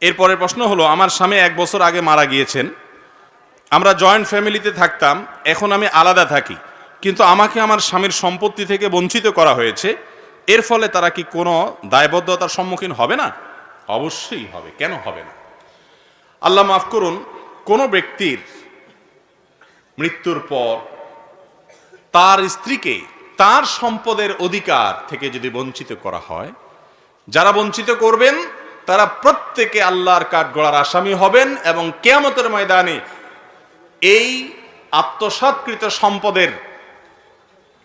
এরপরের প্রশ্ন হলো, আমার স্বামী এক বছর আগে মারা গিয়েছেন। আমরা জয়েন্ট ফ্যামিলিতে থাকতাম, এখন আমি আলাদা থাকি। কিন্তু আমাকে আমার স্বামীর সম্পত্তি থেকে বঞ্চিত করা হয়েছে। এর ফলে তারা কি কোনো দায়বদ্ধতার সম্মুখীন হবে না? অবশ্যই হবে। কেন হবে না? আল্লাহ মাফ করুন, কোনো ব্যক্তির মৃত্যুর পর তার স্ত্রীকে তার সম্পদের অধিকার থেকে যদি বঞ্চিত করা হয়, যারা বঞ্চিত করবেন তারা প্রত্যেকে আল্লাহর কাঠগড়ার আসামি হবেন এবং কেয়ামতের ময়দানে এই আত্মসাৎকৃত সম্পদের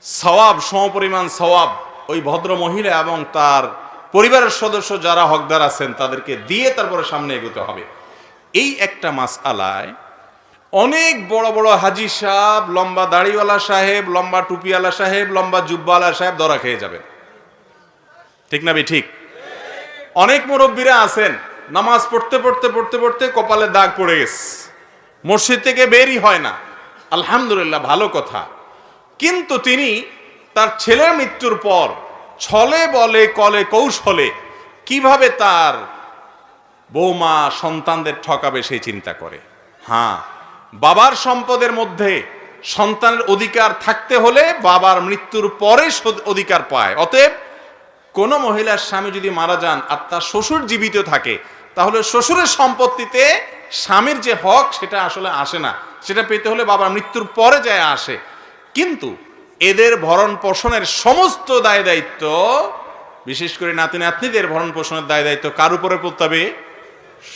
সওয়াব, সমপরিমাণ সওয়াব ওই ভদ্র মহিলা এবং তার পরিবারের সদস্য যারা হকদার আছেন, তাদেরকে দিয়ে তারপরে সামনে এগোতে হবে। এই একটা মাস আলায় অনেক বড় বড় হাজি সাহেব, লম্বা দাড়িওয়ালা সাহেব, লম্বা টুপিওয়ালা সাহেব, লম্বা জুব্বাওয়ালা সাহেব ধরা খেয়ে যাবেন। ঠিক না বে, ঠিক? অনেক মুরব্বীরা আছেন। নামাজ পড়তে পড়তে পড়তে পড়তে কপালে দাগ পড়ে গেছে। মসজিদ থেকে বেরই হয় না। আলহামদুলিল্লাহ, ভালো কথা। কিন্তু তিনি তার ছেলের মৃত্যুর পর ছলে বলে, কলে কৌশলে কীভাবে তার বৌমা সন্তানদের ঠকাবে সেই চিন্তা করে। হ্যাঁ বাবার সম্পদের মধ্যে সন্তানের অধিকার থাকতে হলে বাবার মৃত্যুর পরে অধিকার পায়। অতএব কোনো মহিলার স্বামী যদি মারা যান আর তার শ্বশুর জীবিত থাকে, তাহলে শ্বশুরের সম্পত্তিতে স্বামীর যে হক সেটা আসলে আসে না। সেটা পেতে হলে বাবার মৃত্যুর পরে যায় আসে। কিন্তু এদের ভরণ পোষণের সমস্ত দায় দায়িত্ব, বিশেষ করে নাতি নাতনিদের ভরণ পোষণের দায় দায়িত্ব কার উপরে পড়তে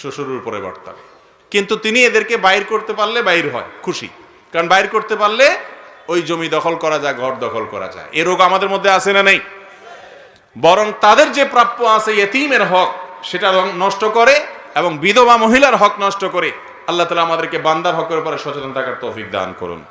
শ্বশুরের উপরে বর্তাবে। কিন্তু তিনি এদেরকে বাইর করতে পারলে বাইর হয়, খুশি। কারণ বাইর করতে পারলে ওই জমি দখল করা যায়, ঘর দখল করা যায়। এ রোগ আমাদের মধ্যে আছে না, নেই? বরং তাদের যে প্রাপ্য আছে ইয়েতিমের হক, সেটা নষ্ট করে এবং বিধবা মহিলার হক নষ্ট করে আল্লাহ তালা আমাদেরকে বান্দার হকের উপরে সচেতন থাকার তৌফিক দান করুন।